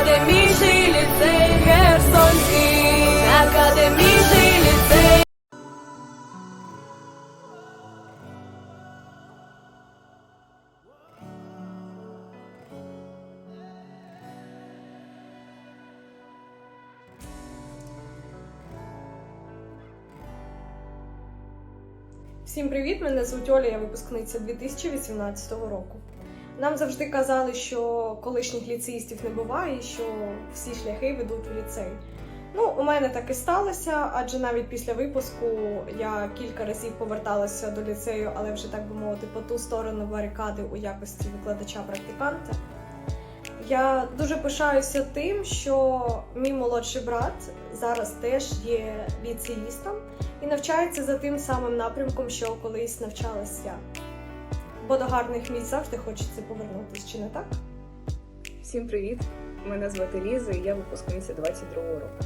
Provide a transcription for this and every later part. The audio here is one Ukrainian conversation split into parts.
Академічний ліцей Херсонський, академічний ліцей. Всім привіт! Мене звуть Оля, я випускниця 2018 року. Нам завжди казали, що колишніх ліцеїстів не буває, що всі шляхи ведуть в ліцей. Ну, у мене так і сталося, адже навіть після випуску я кілька разів поверталася до ліцею, але вже так би мовити, по ту сторону барикади у якості викладача-практиканта. Я дуже пишаюся тим, що мій молодший брат зараз теж є ліцеїстом і навчається за тим самим напрямком, що колись навчалась я. Бо до гарних місць завжди хочеться повернутися, чи не так? Всім привіт! Мене звати Ліза і я випускниця 22-го року.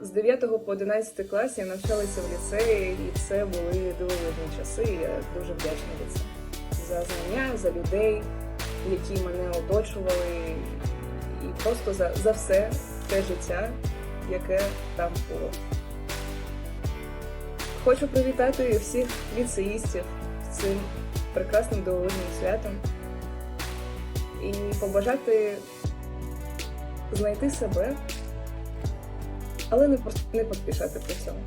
З 9 по 11 клас я навчалася в ліцеї, і це були дивовижні часи. і Я дуже вдячна це. За знання, за людей, які мене оточували, і просто за, за все те життя, яке там було. Хочу привітати всіх ліцеїстів з цим прекрасним дивовижним святом і побажати знайти себе, але не, не поспішати при цьому.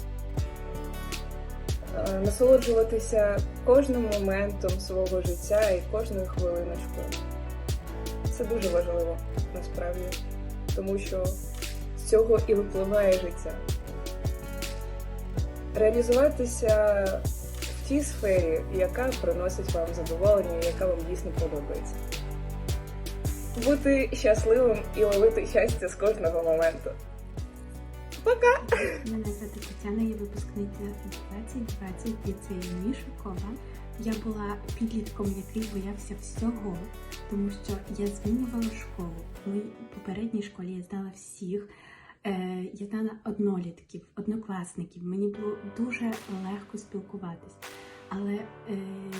Е, Насолоджуватися кожним моментом свого життя і кожною хвилиночкою. Це дуже важливо насправді, тому що з цього і випливає життя. Реалізуватися в тій сфері, яка приносить вам задоволення, яка вам дійсно подобається. Бути щасливим і ловити щастя з кожного моменту. Пока! Мене звати Тетяна, я випускниця 2020 ліцею Мішукова. Я була підлітком, який боявся всього, тому що я змінювала школу. В моїй попередній школі я здала всіх. Е, Я знала однолітків, однокласників. Мені було дуже легко спілкуватись. Але е,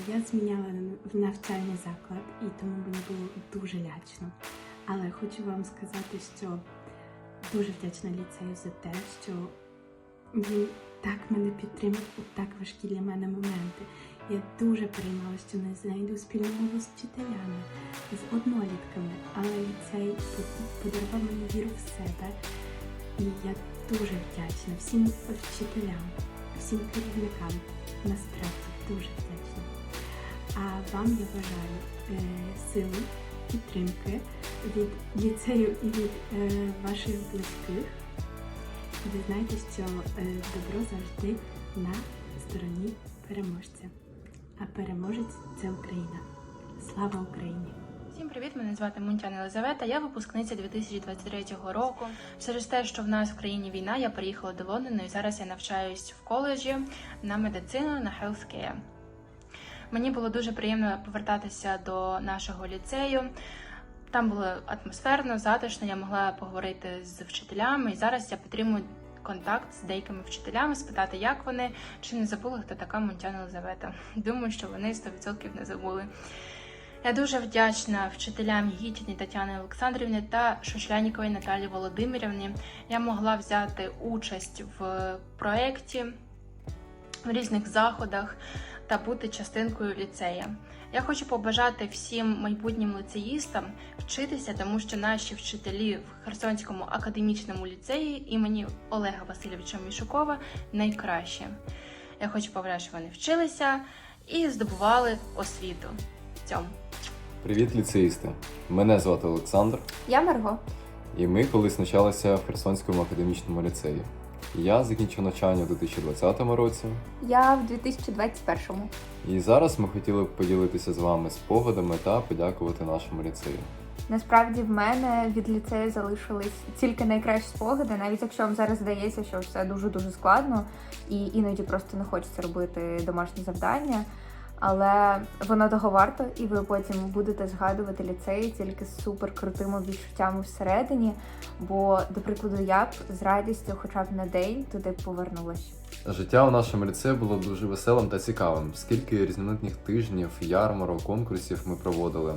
я зміняла в навчальний заклад, і тому мені було дуже лячно. Але хочу вам сказати, що дуже вдячна ліцею за те, що він так мене підтримав у так важкі для мене моменти. Я дуже переймалася, що не знайду спільну мову з вчителями, з однолітками, але ліцей по- подарував мені віру в себе. І я дуже вдячна всім вчителям, всім керівникам. Насправді дуже вдячна. А вам я бажаю е, сили, підтримки від ліцею і від е, ваших близьких. Ви знаєте, що е, добро завжди на стороні переможця. А переможець це Україна. Слава Україні! Всім привіт! Мене звати Мунтян Елизавета. Я випускниця 2023 року. Через те, що в нас в країні війна, я приїхала до Лондону і зараз я навчаюсь в коледжі на медицину на healthcare. Мені було дуже приємно повертатися до нашого ліцею. Там було атмосферно, затишно, я могла поговорити з вчителями, і зараз я підтримую контакт з деякими вчителями, спитати, як вони, чи не забули, хто така Мунтяна Елизавета. Думаю, що вони 100% не забули. Я дуже вдячна вчителям Гітіні Тетяни Олександрівні та Шушляніковій Наталі Володимирівні. Я могла взяти участь в проєкті, в різних заходах та бути частинкою ліцея. Я хочу побажати всім майбутнім лицеїстам вчитися, тому що наші вчителі в Херсонському академічному ліцеї імені Олега Васильовича Мішукова найкращі. Я хочу побажати, щоб вони вчилися і здобували освіту. Цьому. Привіт, ліцеїсти! Мене звати Олександр, Я Марго. і ми колись навчалися в Херсонському академічному ліцеї. Я закінчив навчання у 2020 році, Я в 2021-му. і зараз ми хотіли б поділитися з вами спогадами та подякувати нашому ліцею. Насправді в мене від ліцею залишились тільки найкращі спогади, навіть якщо вам зараз здається, що все дуже дуже складно і іноді просто не хочеться робити домашні завдання. Але воно того варто, і ви потім будете згадувати ліцей тільки з супер крутими відчуттями всередині. Бо, до прикладу, я б з радістю, хоча б на день, туди повернулася. Життя у нашому ліцеї було дуже веселим та цікавим. Скільки різноманітних тижнів, ярмарок, конкурсів ми проводили.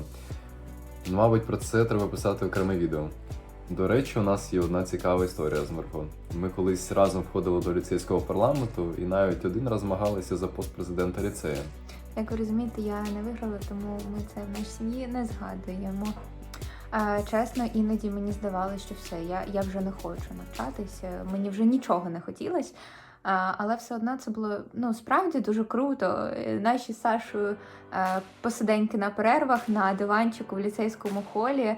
Мабуть, про це треба писати окреме відео. До речі, у нас є одна цікава історія з Марго. Ми колись разом входили до ліцейського парламенту і навіть один раз змагалися за пост президента ліцею. Як ви розумієте, я не виграла, тому ми це в нашій сім'ї не згадуємо. А, чесно, іноді мені здавалося, що все, я, я вже не хочу навчатися, мені вже нічого не хотілося. А, але все одно це було ну справді дуже круто. Наші Сашою посиденьки на перервах на диванчику в ліцейському холі, е,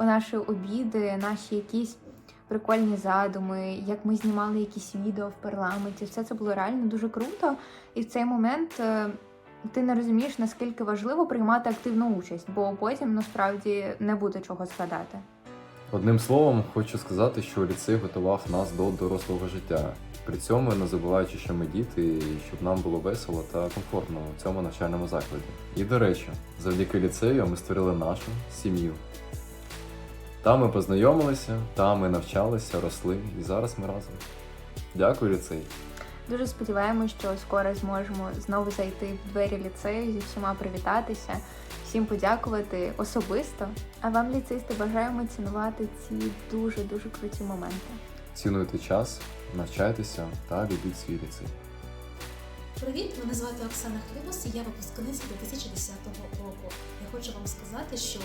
у наші обіди, наші якісь прикольні задуми, як ми знімали якісь відео в парламенті. Все це було реально дуже круто. І в цей момент е, ти не розумієш, наскільки важливо приймати активну участь, бо потім насправді не буде чого згадати. Одним словом, хочу сказати, що ліцей готував нас до дорослого життя. При цьому не забуваючи, що ми діти, і щоб нам було весело та комфортно у цьому навчальному закладі. І до речі, завдяки ліцею ми створили нашу сім'ю. Там ми познайомилися, там ми навчалися, росли, і зараз ми разом. Дякую, ліцей! Дуже сподіваємось, що скоро зможемо знову зайти в двері ліцею зі всіма привітатися, всім подякувати особисто. А вам, ліцеїсти, бажаємо цінувати ці дуже дуже круті моменти. Цінуйте час, навчайтеся та любіть свій ліцей. Привіт, мене звати Оксана Хлібос, і я випускниця 2010 року. Я хочу вам сказати, що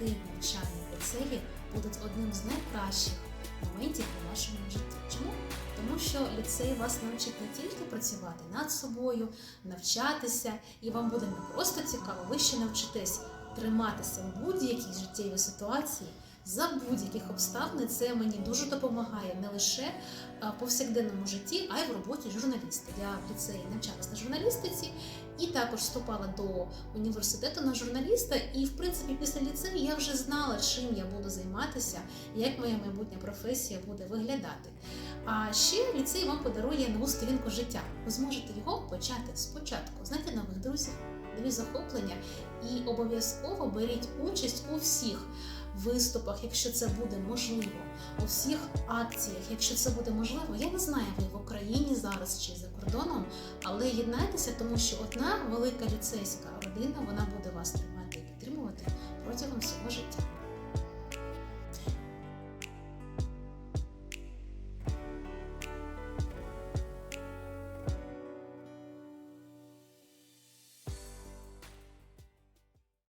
роки навчання в ліцеї будуть одним з найкращих моментів у вашому житті. Чому? Тому що ліцей вас навчить не тільки працювати над собою, навчатися, і вам буде не просто цікаво, ви ще навчитесь триматися в будь-якій життєвій ситуації. За будь-яких обставин це мені дуже допомагає не лише а, повсякденному житті, а й в роботі журналіста. Я в ліцеї навчалась на журналістиці і також вступала до університету на журналіста. І, в принципі, після ліцею я вже знала, чим я буду займатися, як моя майбутня професія буде виглядати. А ще ліцей вам подарує нову сторінку життя. Ви зможете його почати спочатку, знайти нових друзів, нові захоплення і обов'язково беріть участь у всіх виступах, якщо це буде можливо, у всіх акціях, якщо це буде можливо. Я не знаю, ви в Україні зараз чи за кордоном, але єднайтеся, тому що одна велика ліцейська родина вона буде вас тримати і підтримувати протягом всього життя.